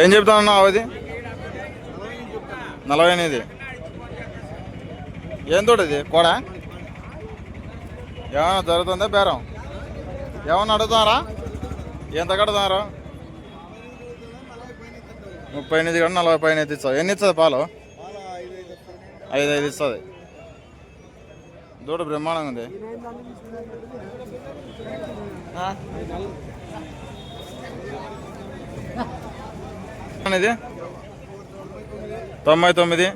ఏం చెప్తానన్నా అవది నలభై ఎనిమిది ఏం తోడది కోడా? ఏమైనా జరుగుతుందా బేరం? ఏమన్నా అడుగుతున్నారా? ఎంత కడుతున్నారు? ముప్పై ఎనిమిది కూడా నలభై పైన అయితే ఇస్తావు. ఎన్ని ఇస్తుంది పాలు? ఐదు ఐదు ఇస్తుంది. దూడ బ్రహ్మాండంగా ఉంది. ఇది తొంభై తొమ్మిది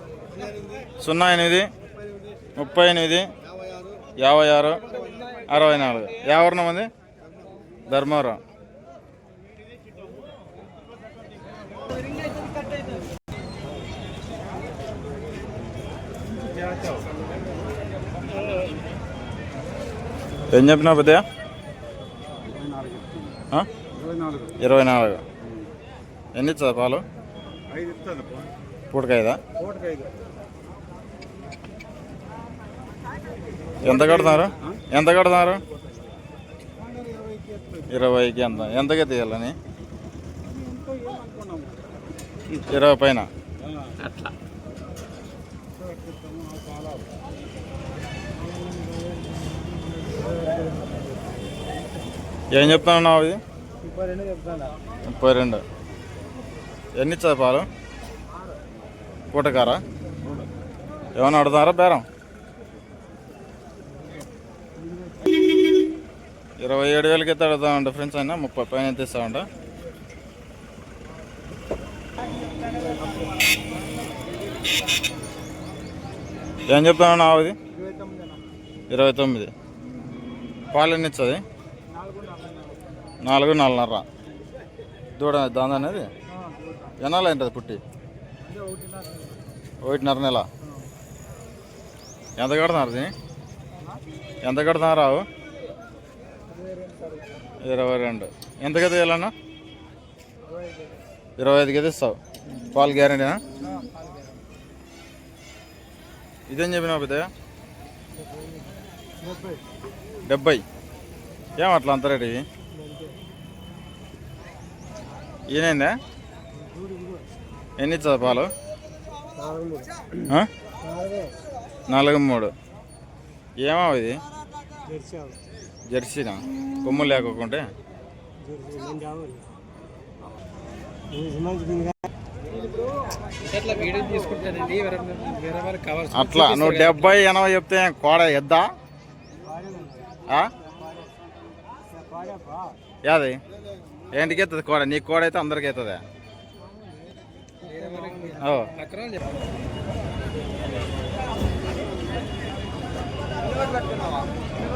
సున్నా ఎనిమిది ముప్పై ఎనిమిది యాభై ఆరు అరవై నాలుగు. యావరణం ఉంది ధర్మవరం ఏం చెప్పినా పెద్ద ఇరవై నాలుగు. ఎన్ని ఇస్తుంది పాలు? పూటకైదా ఐదు ఎంత కడుతున్నారు? ఎంత కడుతున్నారు? ఇరవైకి ఎంత? ఎంతకి తీయాలని ఇరవై పైన? అట్లా. ఏం చెప్తాను. ముప్పై రెండు. ఎన్ని ఇస్తుంది పాలు పూటకారా? ఏమైనా అడుగుతారా బేరం? ఇరవై ఏడు వేలకి అయితే అడుగుతామంట ఫ్రెండ్స్ అయినా ముప్పై పైన అయితే ఇస్తామంట ఏం చెప్తామన్నా ఆవుది ఇరవై తొమ్మిది. ఇరవై తొమ్మిది పాలు ఎన్ని ఇస్తుంది నాలుగు నాలుగున్నర. దూడ దాని అనేది ఎన్నాళ్ళు ఉంటుంది పుట్టి? ఒకటిన్నర నెల. ఎంత కడుతున్నారు దీన్ని? ఎంత కడుతున్నారు రావు ఇరవై రెండు. ఎంత గది ఇవ్వాలన్నా? ఇరవై ఐదు గది ఇస్తావు. పాలు గ్యారంటీనా? ఇదేం చెప్పినావు పెద్ద డెబ్బై. ఏం అట్లా అంత రేటు ఇవి? ఈయనైందా ఎన్ని ఇస్తుంది పాలు నాలుగు మూడు. ఏమో ఇది? జెర్సీనా? కొమ్ము లేకోకుంటే? అట్లా నువ్వు డెబ్బై ఎనభై చెప్తే కోడ ఎద్దా? యాది? ఏంటికి ఎత్తుంది కోడ? నీ కోడ అయితే అందరికి అవుతుంది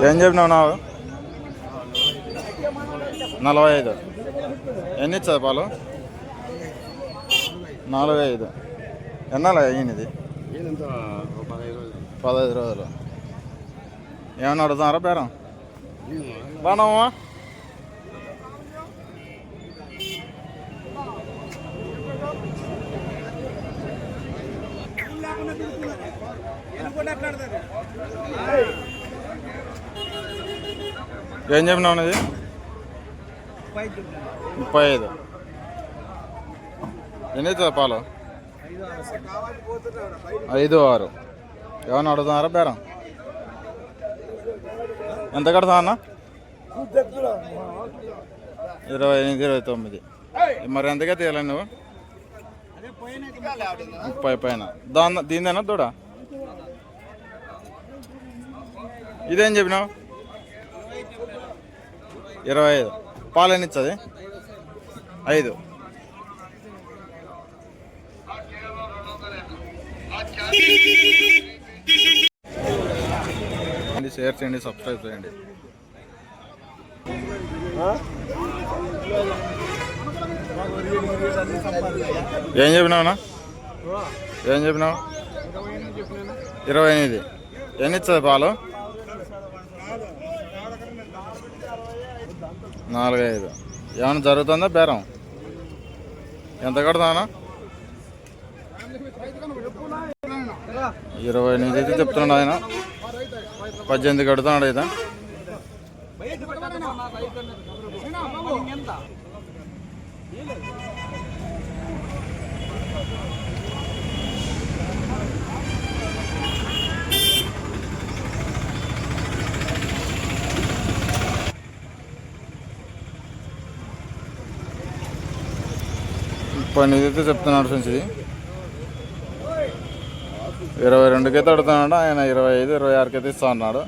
ఏం చెప్పినావు నావు? నలభై ఐదు ఎన్ని ఇచ్చా పాలు? నాలుగు ఐదు ఎన్నాళ్ళు అయ్యింది? పదహైదు రోజులు. ఏమన్నా అడుగుతున్నారా పేరం బాగున్నావా? ఏం చెప్పినావు అనేది ముప్పై ఐదు ఎన్ని అవుతుంది పాలు? ఐదు ఆరు. ఏమన్నా అడుగుతున్నారా బేరం? ఎంత కడతా అన్న? ఇరవై ఎనిమిది ఇరవై తొమ్మిది. మరి ఎంతగా తీయాలి నువ్వు? ముప్పై పైన. దాని దీనిదేనా దూడ? ఇదేం చెప్పినావు? ఇరవై ఐదు. పాలు ఎన్ని ఇస్తుంది ఐదు షేర్ చేయండి సబ్స్క్రైబ్ చేయండి. ఏం చెప్పినావునా? ఏం చెప్పినావు? ఇరవై ఎనిమిది ఎన్ని ఇస్తుంది పాలు? నాలుగు ఐదు ఏమైనా జరుగుతుందా బేరం? ఎంత కడతానా ఇరవై ఎనిమిది అయితే చెప్తున్నాడు ఆయన. పద్దెనిమిది కడుతున్నాడు అయితే. పని ఇదైతే చెప్తున్నాడు ఫ్రెండ్స్ ఇది. ఇరవై రెండుకైతే అడుగుతున్నాడు ఆయన ఇరవై ఐదు ఇరవై ఆరుకైతే ఇస్తా ఉన్నాడు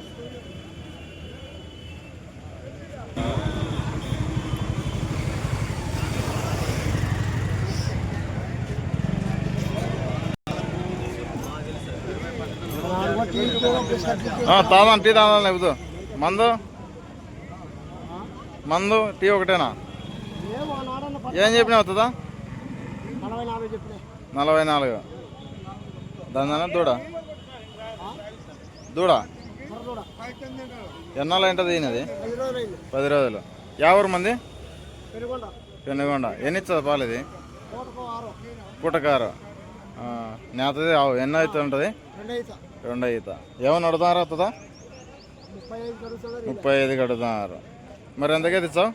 తాదాం టీ తాదాం లేకపోతే. మందు? మందు టీ ఒకటేనా? ఏం చెప్పినావు అవుతుందా నలభై నాలుగు. దాని దూడ? దూడ? ఎన్నాళ్ళు ఏంటది ఈయనది? పది రోజులు. యావరు మంది? పెనుగొండ. ఎన్ని ఇస్తుంది పాలు ఇది? పుట్టకారు నేతది ఎన్ని అయితే ఉంటుంది? రెండు అయితే ఏమన్నా అడుగుతారా అవుతుందా ముప్పై ఐదు కడుతున్నారు. మరి ఎంతకైతే ఇస్తావు?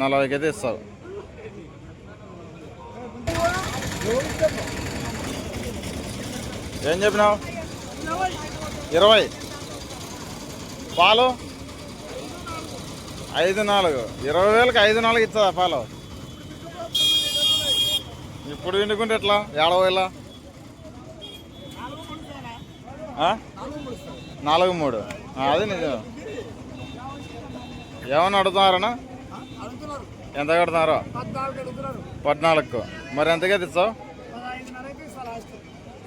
నలభైకి అయితే ఇస్తావు. ఏం చెప్పినావు? ఇరవై. పాలు? ఐదు నాలుగు. ఇరవై వేలకు ఐదు నాలుగు ఇస్తుందా పాలు? ఇప్పుడు విండుకుంటే ఎట్లా? ఏడవేలా నాలుగు మూడు. అది నిజం. ఏమన్నా అడుగుతున్నారన్నా? అడుగుతున్నారు ఎంత కడుతున్నారో? పద్నాలుగు మరి ఎంతకైతే ఇస్తావు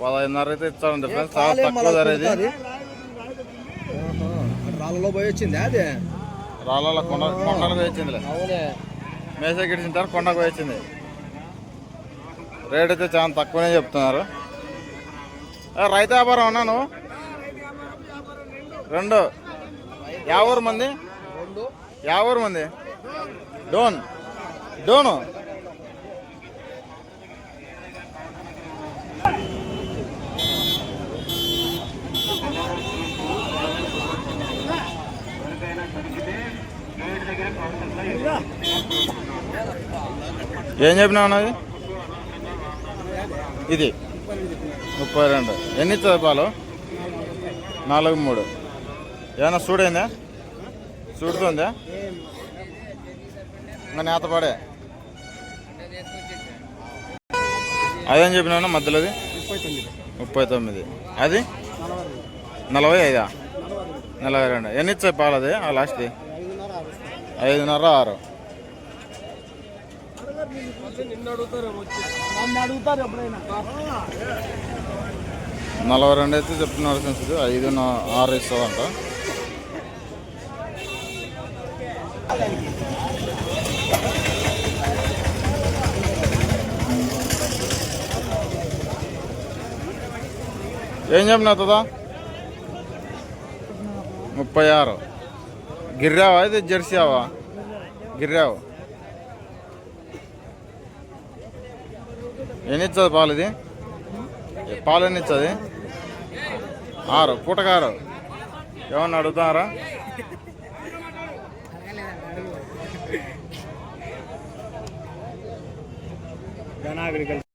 పదహైదున్నర అయితే ఇస్తాడండి ఫ్రెండ్స్. చాలా తక్కువ ధర ఇది. రాళ్ళలో పోయి వచ్చింది అదే? రాళ్ళ కొండ కొండలకు వచ్చిందిలే. అవునే. మేస గిడిచిన తర్వాత కొండకు వచ్చింది. రేట్ అయితే చాలా తక్కువనే చెప్తున్నారు. రైతు వ్యాపారం ఉన్నా నువ్వు? రెండు. యావూరు మంది? రెండు యావూరు మంది? డోన్. డోను. ఏం చెప్పినావు అన్నది? ఇది. ముప్పై రెండు. ఎన్ని చదపాలు నాలుగు మూడు. ఏమన్నా చూడైందా చూడుతుందా ఇంకా నేత పడే. అదేం చెప్పినా మధ్యలోది? ముప్పై తొమ్మిది. ముప్పై తొమ్మిది అది? నలభై ఐదా? నలభై రెండు. ఎన్ని ఇచ్చాయి పాలు అది ఆ లాస్ట్ది? ఐదున్నర ఆరు. నలభై రెండు అయితే చెప్తున్నారు ఐదు ఆరు ఇస్తుందంట ఏం చెప్పినా తదా ముప్పై ఆరు గిర్రావా ఇది జెర్సీవా గిర్రావు. ఎన్ని పాలు ఇది? పాలు ఎన్నిచ్చది ఆరు పూటకారు. ఏమన్నా అడుగుతారా જન